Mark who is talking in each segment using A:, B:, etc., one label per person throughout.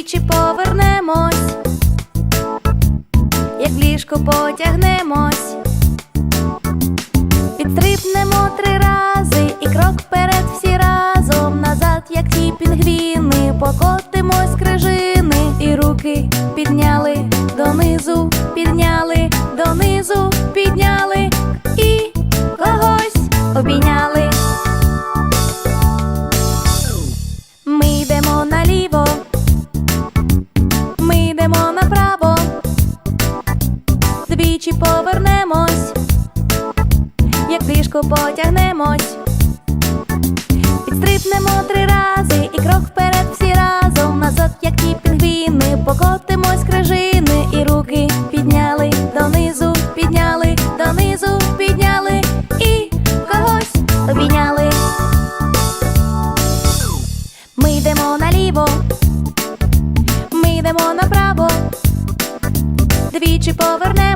A: двічі повернемось, як в ліжко потягнемось, підстрибнемо три рази і крок вперед всі разом. Назад, як ті пінгвіни, покотимось крижини, і руки підняли донизу, підняли донизу, повернемось, як ліжко потягнемось, підстрибнемо три рази і крок вперед всі разом. Назад, як ті пінгвіни, покотимось крижини, і руки підняли донизу, підняли донизу, підняли. І когось обійняли. Ми йдемо наліво, ми йдемо направо, двічі повернемось,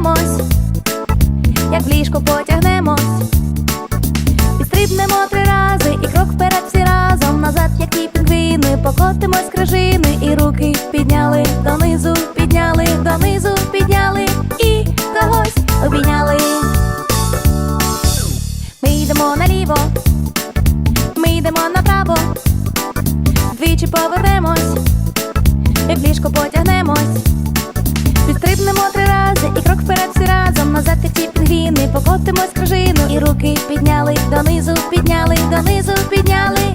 A: як в ліжко потягнемось, підстрибнемо три рази і крок вперед всі разом. Назад, як ті пінгвіни, покотимось крижини, і руки підняли донизу, підняли донизу, підняли. І когось обійняли. Ми йдемо наліво, ми йдемо направо. Двічі повернемось, як в ліжко потягнемось, підстрибнемо три рази і крок вперед всі разом назад, за ті пінгвіни, покотимось кружину, і руки підняли донизу, підняли донизу, підняли.